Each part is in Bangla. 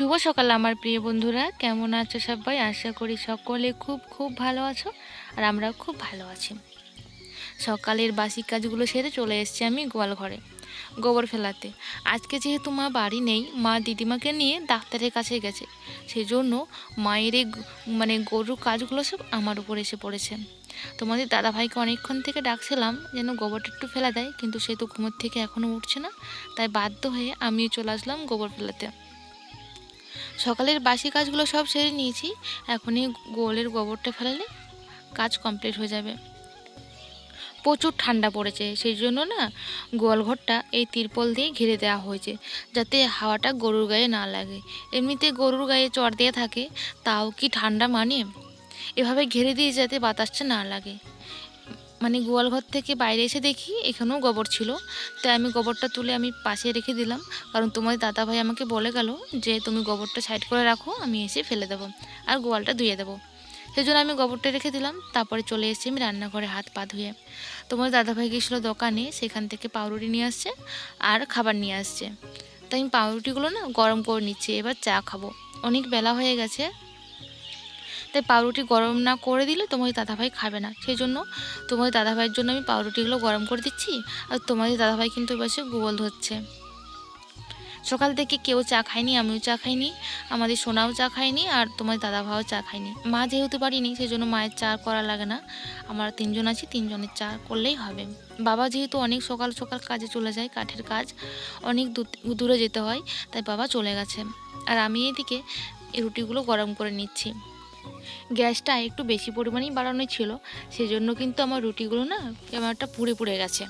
শুভ সকাল আমার প্রিয় বন্ধুরা। কেমন আছো সবাই? আশা করি সকলে খুব খুব ভালো আছো আর আমরাও খুব ভালো আছি। সকালের বাসি কাজগুলো সেরে চলে এসেছি আমি গোয়াল ঘরে, গোবর ফেলাতে। আজকে যেহেতু মা বাড়ি নেই, মা দিদিমাকে নিয়ে ডাক্তারের কাছে গেছে। সেই জন্য মায়ের মানে গরুর কাজগুলো সব আমার উপর এসে পড়েছে। তোমাদের দাদাভাইকে অনেকক্ষণ থেকে ডাকছিলাম যেন গোবরটা একটু ফেলা দেয়, কিন্তু সে তো ঘুমোর থেকে এখনও উঠছে না। তাই বাধ্য হয়ে আমিও চলে আসলাম গোবর ফেলাতে। সকালের বাসি কাজগুলো সব সেরে নিয়েছি। এখনই গোলের গোবরটা ফেলালে কাজ কমপ্লিট হয়ে যাবে। প্রচুর ঠান্ডা পড়েছে, সেই জন্য না গোয়ালঘরটা এই তিরপল দিয়ে ঘিরে দেওয়া হয়েছে, যাতে হাওয়াটা গরুর গায়ে না লাগে। এমনিতে গরুর গায়ে চড় দিয়ে থাকে, তাও কি ঠান্ডা মানে? এভাবে ঘিরে দিয়ে যাতে বাতাসটা না লাগে। মানে গোয়ালঘর থেকে বাইরে এসে দেখি এখানেও গোবর ছিল। তাই আমি গোবরটা তুলে আমি পাশে রেখে দিলাম। কারণ তোমার দাদাভাই আমাকে বলে গেল যে, তুমি গোবরটা সাইড করে রাখো, আমি এসে ফেলে দেবো আর গোয়ালটা ধুয়ে দেবো। সেই জন্য আমি গোবরটা রেখে দিলাম। তারপরে চলে এসেছি আমি রান্নাঘরে হাত পা ধুয়ে। তোমার দাদাভাই গেছিল দোকানে, সেখান থেকে পাউরুটি নিয়ে আসছে আর খাবার নিয়ে আসছে। তাই আমি পাউরুটিগুলো না গরম করে নিচ্ছি, এবার চা খাব। অনেক বেলা হয়ে গেছে তাই পাউরুটি গরম না করে দিলে তোমার দাদাভাই খাবে না। সেই জন্য তোমার দাদাভাইয়ের জন্য আমি পাউরুটিগুলো গরম করে দিচ্ছি আর তোমাদের দাদাভাই কিন্তু এবার গোবল ধরছে। সকাল থেকে কেউ চা খায়নি, আমিও চা খাইনি, আমাদের সোনাও চা খায়নি আর তোমার দাদা ভাইও চা খায়নি। মা যেহেতু পারিনি সেই জন্য মায়ের চা করা লাগে না। আমরা তিনজন আছি, তিনজনের চা করলেই হবে। বাবা যেহেতু অনেক সকাল সকাল কাজে চলে যায়, কাঠের কাজ, অনেক দূর- যেতে হয়, তাই বাবা চলে গেছে। আর আমি এদিকে রুটিগুলো গরম করে নিচ্ছি। গ্যাসটা একটু বেশি পরিমাণেই বাড়ানো ছিল। সেই জন্য কিন্তু আমার রুটিগুলো না কেমন একটা পুড়ে পুড়ে গেছে।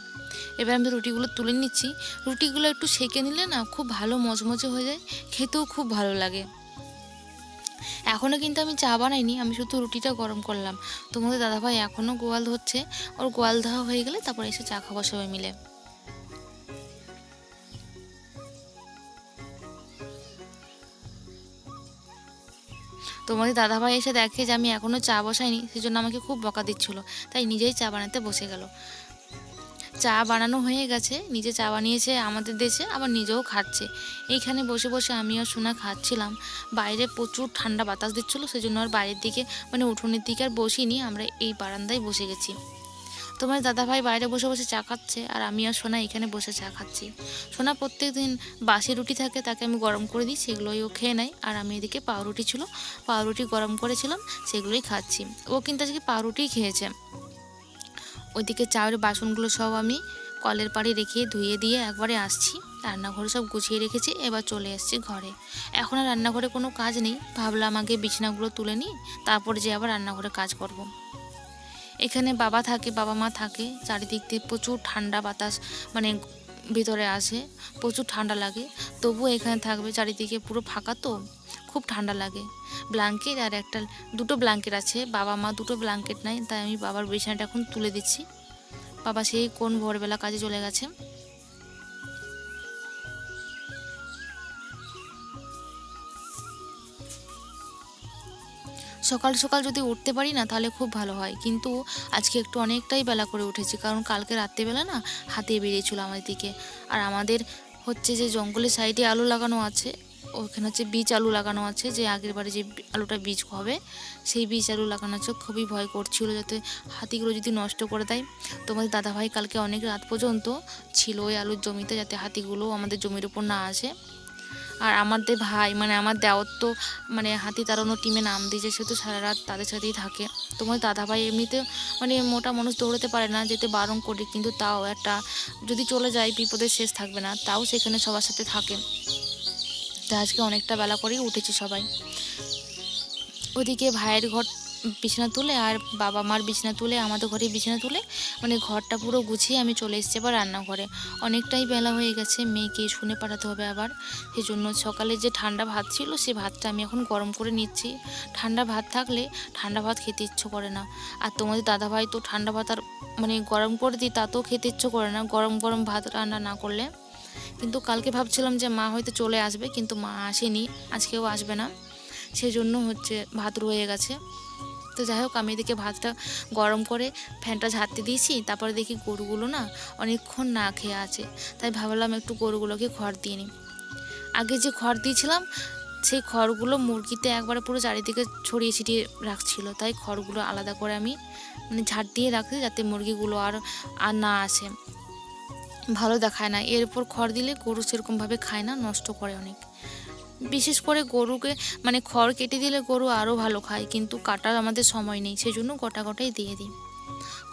এবার আমি রুটিগুলো তুলে নিচ্ছি। রুটিগুলো একটু সেকে নিলে না খুব ভালো মচমচে হয়ে যায়। খেতেও খুব ভালো লাগে। এখনও কিন্তু আমি চা বানাইনি, আমি শুধু রুটিটা গরম করলাম। তোমাদের দাদাভাই এখনও গোয়াল ধরছে। ওর গোয়াল ধোয়া হয়ে গেলে তারপর এসে চা খাব সবাই মিলে। তোমাদের দাদাভাই এসে দেখে যে আমি এখনও চা বসাইনি, সেজন্য আমাকে খুব বকা দিচ্ছিল। তাই নিজেই চা বানাতে বসে গেল। চা বানানো হয়ে গেছে, নিজে চা বানিয়েছে আমাদের দেশে, আবার নিজেও খাচ্ছে। এইখানে বসে বসে আমিও সোনা খাচ্ছিলাম। বাইরে প্রচুর ঠান্ডা বাতাস দিচ্ছিল, সেজন্য আর বাইরের দিকে মানে উঠোনের দিকে আর বসিনি, আমরা এই বারান্দায় বসে গেছি। তোমার দাদাভাই বাইরে বসে বসে চা খাচ্ছে আর আমি আর সোনা এখানে বসে চা খাচ্ছি। সোনা প্রত্যেক দিন বাসি রুটি থাকে, তাকে আমি গরম করে দিই, সেগুলোই ও খেয়ে নেয়। আর আমি এদিকে পাউরুটি ছিল, পাউরুটি গরম করেছিলাম, সেগুলোই খাচ্ছি। ও কিন্তু আজকে পাউরুটিই খেয়েছে। ওইদিকে চায়ের বাসনগুলো সব আমি কলের পাড়ে রেখে ধুয়ে দিয়ে একবারে আসছি। রান্নাঘরে সব গুছিয়ে রেখেছি, এবার চলে এসেছি ঘরে। এখন আর রান্নাঘরে কোনো কাজ নেই। ভাবলাম আগে বিছানাগুলো তুলে নিই, তারপরে যে আবার রান্নাঘরে কাজ করব। এখানে বাবা থাকে, বাবা মা থাকে, চারিদিক দিয়ে প্রচুর ঠান্ডা বাতাস মানে ভিতরে আসে, প্রচুর ঠান্ডা লাগে। তবুও এখানে থাকবে, চারিদিকে পুরো ফাঁকা তো, খুব ঠান্ডা লাগে। ব্ল্যাঙ্কেট আর একটা, দুটো ব্ল্যাঙ্কেট আছে, বাবা মা দুটো ব্ল্যাঙ্কেট নাই, তাই আমি বাবার বিছানাটা এখন তুলে দিচ্ছি। বাবা সেই কোন ভোরবেলা কাজে চলে গেছে। সকাল সকাল যদি উঠতে পারি না, তাহলে খুব ভালো হয়। কিন্তু আজকে একটু অনেকটাই বেলা করে উঠেছি, কারণ কালকে রাত্রেবেলা না হাতে বেরিয়েছিল আমার দিকে। আর আমাদের হচ্ছে যে জঙ্গলের সাইডে আলু লাগানো আছে, ওখানে হচ্ছে বীজ আলু লাগানো আছে, যে আগের বারে যে আলুটা বীজ হবে, সেই বীজ আলু লাগানো আছে। খুবই ভয় করছিল যাতে হাতিগুলো যদি নষ্ট করে দেয়। তোমাদের দাদাভাই কালকে অনেক রাত পর্যন্ত ছিল ওই আলুর জমিতে, যাতে হাতিগুলো আমাদের জমির উপর না আসে। আর আমাদের ভাই মানে আমার দেওয়ার তো মানে হাতি তাড়ানো টিমে নাম দিয়েছে, সে তো সারা রাত তাদের সাথেই থাকে। তোমার দাদা ভাই এমনিতে মানে মোটা মানুষ দৌড়াতে পারে না, যেতে বারণ করি, কিন্তু তাও একটা, যদি চলে যায়, বিপদের শেষ থাকবে না, তাও সেখানে সবার সাথে থাকে। তা আজকে অনেকটা বেলা করেই উঠেছে সবাই। ওদিকে ভাইয়ের ঘর বিছানা তুলে আর বাবা মার বিছানা তুলে, আমাদের ঘরে বিছানা তুলে মানে ঘরটা পুরো গুছিয়ে আমি চলে এসেছি আবার রান্নাঘরে। অনেকটাই বেলা হয়ে গেছে, মেয়েকে শুনে পাঠাতে হবে আবার। সেই জন্য সকালে যে ঠান্ডা ভাত ছিল, সে ভাতটা আমি এখন গরম করে নিচ্ছি। ঠান্ডা ভাত থাকলে ঠান্ডা ভাত খেতে ইচ্ছে করে না। আর তোমাদের দাদাভাই তো ঠান্ডা ভাত আর মানে গরম করে দিই তাতেও খেতে ইচ্ছে করে না, গরম গরম ভাত রান্না না করলে। কিন্তু কালকে ভাবছিলাম যে মা হয়তো চলে আসবে, কিন্তু মা আসেনি, আজকেও আসবে না। সেজন্য হচ্ছে ভাত রয়ে গেছে। তো যাই হোক, আমি এদিকে ভাতটা গরম করে ফ্যানটা ঝাড়তে দিয়েছি। তারপরে দেখি গরুগুলো না অনেকক্ষণ না খেয়ে আছে। তাই ভাবলাম একটু গরুগুলোকে খড় দিয়ে নিই। আগে যে খড় দিয়েছিলাম, সেই খড়গুলো মুরগিতে একবারে পুরো চারিদিকে ছড়িয়ে ছিটিয়ে রাখছিল। তাই খড়গুলো আলাদা করে আমি মানে ঝাড় দিয়ে রাখছি যাতে মুরগিগুলো আর আর না আসে। ভালো দেখায় না। এরপর খড় দিলে গরু সেরকমভাবে খায় না, নষ্ট করে অনেক। বিশেষ করে গরুকে মানে খড় কেটে দিলে গরু আরও ভালো খায়, কিন্তু কাটার আমাদের সময় নেই, সেজন্য গোটা গোটাই দিয়ে দিই।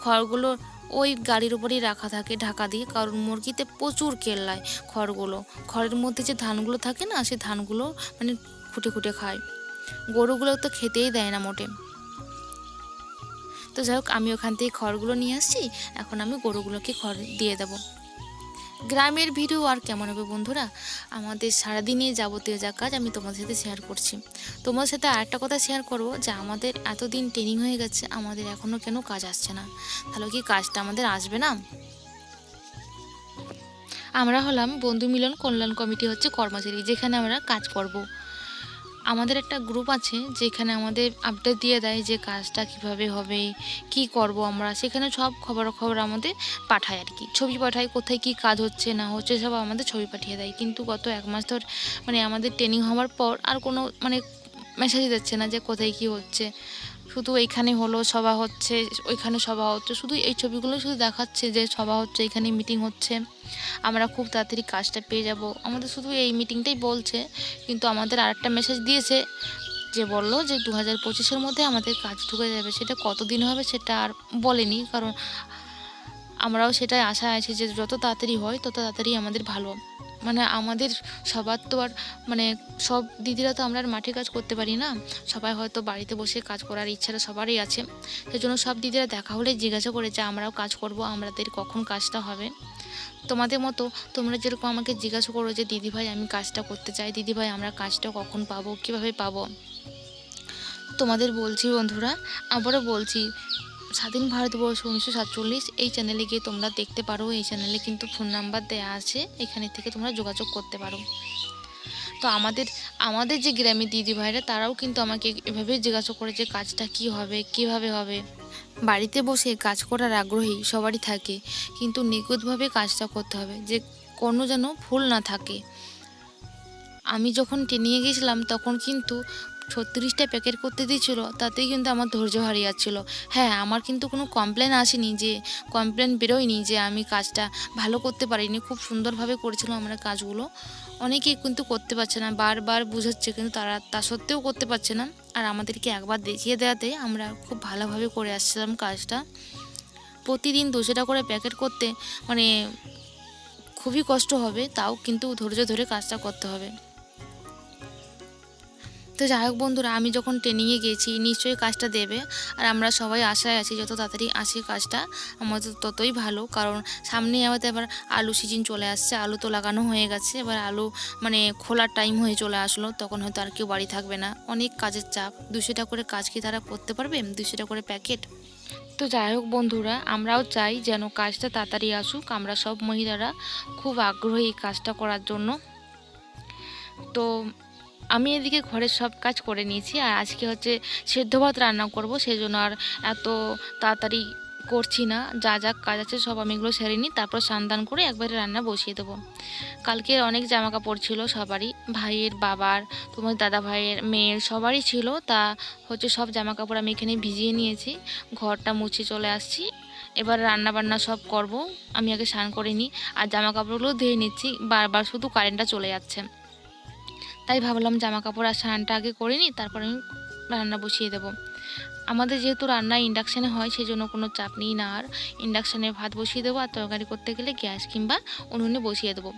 খড়গুলো ওই গাড়ির উপরেই রাখা থাকে, ঢাকা দিয়ে, কারণ মুরগিতে প্রচুর কেল্লায় খড়গুলো। খড়ের মধ্যে যে ধানগুলো থাকে না সেই ধানগুলো মানে খুঁটে খুঁটে খায়। গরুগুলো তো খেতেই দেয় না মোটে। তো যাই হোক, আমি ওখান থেকে খড়গুলো নিয়ে আসছি, এখন আমি গরুগুলোকে খড় দিয়ে দেবো। গ্রামের ভিডিও আর কেমন হবে বন্ধুরা? আমাদের সারাদিনে যাবতীয় যা কাজ আমি তোমাদের সাথে শেয়ার করছি। তোমাদের সাথে আরেকটা কথা শেয়ার করব যে আমাদের এতদিন ট্রেনিং হয়ে গেছে, আমাদের এখনও কেন কাজ আসছে না? তাহলে কি কাজটা আমাদের আসবে না? আমরা হলাম বন্ধু মিলন কল্যাণ কমিটি হচ্ছে কর্মচারী, যেখানে আমরা কাজ করব। আমাদের একটা গ্রুপ আছে যেখানে আমাদের আপডেট দিয়ে দেয় যে কাজটা কীভাবে হবে, কি করব আমরা। সেখানে সব খবর খবর আমাদের পাঠায় আর কি। ছবি পাঠায় কোথায় কি কাজ হচ্ছে, না হচ্ছে, সব আমাদের ছবি পাঠিয়ে দেয়। কিন্তু গত এক মাস ধর মানে আমাদের ট্রেনিং হওয়ার পর আর কোনো মানে মেসেজ দিচ্ছে না যে কোথায় কি হচ্ছে। শুধু এইখানে হলো সভা হচ্ছে, ওইখানে সভা হচ্ছে, শুধু এই ছবিগুলো শুধু দেখাচ্ছে যে সভা হচ্ছে, এখানে মিটিং হচ্ছে। আমরা খুব তাড়াতাড়ি কাজটা পেয়ে যাব। আমাদের শুধু এই মিটিংটাই বলছে, কিন্তু আমাদের আর একটা মেসেজ দিয়েছে যে বলল যে দু হাজার পঁচিশের মধ্যে আমাদের কাজ ঢুকে যাবে। সেটা কতদিন হবে সেটা আর বলেনি, কারণ আমরাও সেটাই আশা আছি যে যত তাড়াতাড়ি হয়, তত তাড়াতাড়ি আমাদের ভালো। মানে আমাদের সবার তো আর মানে সব দিদিরা তো আমরা আর মাঠে কাজ করতে পারি না। সবাই হয়তো বাড়িতে বসে কাজ করার ইচ্ছাটা সবারই আছে। সেজন্য সব দিদিরা দেখা হলে জিজ্ঞাসা করে যে আমরাও কাজ করব, আমাদের কখন কাজটা হবে? তোমাদের মতো তোমরা যেরকম আমাকে জিজ্ঞাসা করো যে দিদিভাই আমি কাজটা করতে চাই দিদিভাই আমরা কাজটা কখন পাবো, কীভাবে পাবো? তোমাদের বলছি বন্ধুরা, আবারও বলছি স্বাধীন ভারতবর্ষ উনিশশো সাতচল্লিশ, এই চ্যানেলে গিয়ে তোমরা দেখতে পারো। এই চ্যানেলে কিন্তু ফোন নাম্বার দেওয়া আছে। এখানে থেকে তোমরা যোগাযোগ করতে পারো। তো আমাদের আমাদের যে গ্রামের দিদি ভাইরা, তারাও কিন্তু আমাকে এভাবে জিজ্ঞাসা করে যে কাজটা কি হবে, কীভাবে হবে। বাড়িতে বসে কাজ করার আগ্রহী সবারই থাকে, কিন্তু নিখুঁতভাবে কাজটা করতে হবে, যে কোনো যেন ভুল না থাকে। আমি যখন ট্রেনিংয়ে গেছিলাম তখন কিন্তু ছত্রিশটা প্যাকেট করতে দিয়েছিলো, তাতেই কিন্তু আমার ধৈর্য হারিয়ে যাচ্ছিল হ্যাঁ আমার কিন্তু কোনো কমপ্লেন আসেনি যে কমপ্লেন বেরোয়নি যে আমি কাজটা ভালো করতে পারিনি, খুব সুন্দরভাবে করেছিলাম আমরা কাজগুলো। অনেকেই কিন্তু করতে পারছে না, বারবার বুঝাচ্ছে কিন্তু তারা, তা সত্ত্বেও করতে পারছে না। আর আমাদেরকে একবার দেখিয়ে দেওয়াতে আমরা খুব ভালোভাবে করে আসছিলাম কাজটা। প্রতিদিন দুশোটা করে প্যাকেট করতে মানে খুবই কষ্ট হবে, তাও কিন্তু ধৈর্য ধরে কাজটা করতে হবে। তো যাই হোক বন্ধুরা, আমি যখন ট্রেনিংয়ে গেছি নিশ্চয়ই কাজটা দেবে। আর আমরা সবাই আশায় আছি, যত তাড়াতাড়ি আসে কাজটা আমাদের ততই ভালো। কারণ সামনে আমাদের এবার আলু সিজন চলে আসছে, আলু তো লাগানো হয়ে গেছে। এবার আলু মানে খোলার টাইম হয়ে চলে আসলো, তখন হয়তো আর কেউ বাড়ি থাকবে না। অনেক কাজের চাপ। দুশোটা করে কাজ কি তারা করতে পারবে? দুশোটা করে প্যাকেট তো যাই হোক বন্ধুরা, আমরাও চাই যেন কাজটা তাড়াতাড়ি আসুক। আমরা সব মহিলারা খুব আগ্রহী কাজটা করার জন্য। তো আমি এদিকে ঘরের সব কাজ করে নিয়েছি আর আজকে হচ্ছে সেদ্ধ ভাত রান্না করব সেই জন্য আর এত তাড়াতাড়ি করছি না। যা যা কাজ আছে সব আমি এগুলো সেরে নিই, তারপর স্নান করে একবারে রান্না বসিয়ে দেবো। কালকে অনেক জামা কাপড় ছিল সবারই, ভাইয়ের বাবার, তোমার দাদা ভাইয়ের, মেয়ের সবারই ছিল, তা হচ্ছে সব জামা কাপড় আমি এখানে ভিজিয়ে নিয়েছি, ঘরটা মুছে চলে আসছি। এবার রান্না বান্না সব করব, আমি আগে স্নান করে নিই, আর জামা কাপড়গুলো ধুয়ে নিচ্ছি, বারবার শুধু কারেন্টটা চলে যাচ্ছে। তাই ভাবলাম জামা কাপড় আর স্নানটা আগে করে নিই, তারপর আমি রান্না বসিয়ে দেবো। আমাদের যেহেতু রান্না ইন্ডাকশানে হয় সেই জন্য কোনো চাপ নেই না। আর ইন্ডাকশানে ভাত বসিয়ে দেবো আর তরকারি করতে গেলে গ্যাস কিংবা উনুনে বসিয়ে দেবো।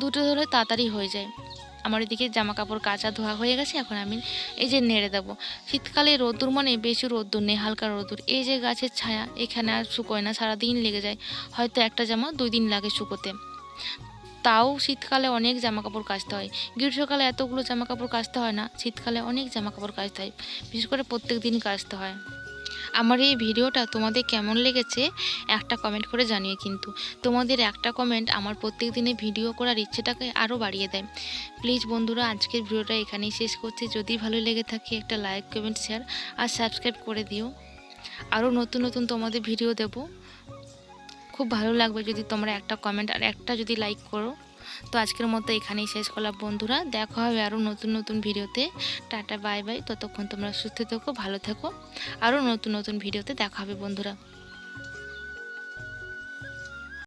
দুটো ধরে তাড়াতাড়ি হয়ে যায়। আমার এদিকে জামা কাপড় কাঁচা ধোয়া হয়ে গেছে, এখন আমি এই যে নেড়ে দেবো। শীতকালে রোদ্দুর মানে বেশি রোদ্দুর নেই, হালকা রোদ্দুর। এই যে গাছের ছায়া, এখানে আর শুকোয় না, সারাদিন লেগে যায়। হয়তো একটা জামা দুই দিন লাগে শুকোতে। তাও শীতকালে অনেক জামা কাপড় কাচতে হয়। গ্রীষ্মকালে এতগুলো জামা কাপড় কাচতে হয় না, শীতকালে অনেক জামা কাপড় কাচতে হয়, বিশেষ করে প্রত্যেক দিন কাচতে হয়। আমার এই ভিডিওটা তোমাদের কেমন লেগেছে, একটা কমেন্ট করে জানিয়ে কিন্তু। তোমাদের একটা কমেন্ট আমার প্রত্যেক দিনে ভিডিও করার ইচ্ছেটাকে আরও বাড়িয়ে দেয়। প্লিজ বন্ধুরা, আজকের ভিডিওটা এখানেই শেষ করছি। যদি ভালো লেগে থাকে, একটা লাইক কমেন্ট শেয়ার আর সাবস্ক্রাইব করে দিও। আরও নতুন নতুন তোমাদের ভিডিও দেব। খুব ভালো লাগবে যদি তোমরা একটা কমেন্ট আর একটা যদি লাইক করো। তো আজকের মতো এখানেই শেষ করলাম বন্ধুরা। দেখা হবে আরও নতুন নতুন ভিডিওতে। টাটা বাই বাই ততক্ষণ তোমরা সুস্থ থেকো, ভালো থেকো। আরও নতুন নতুন ভিডিওতে দেখা হবে বন্ধুরা।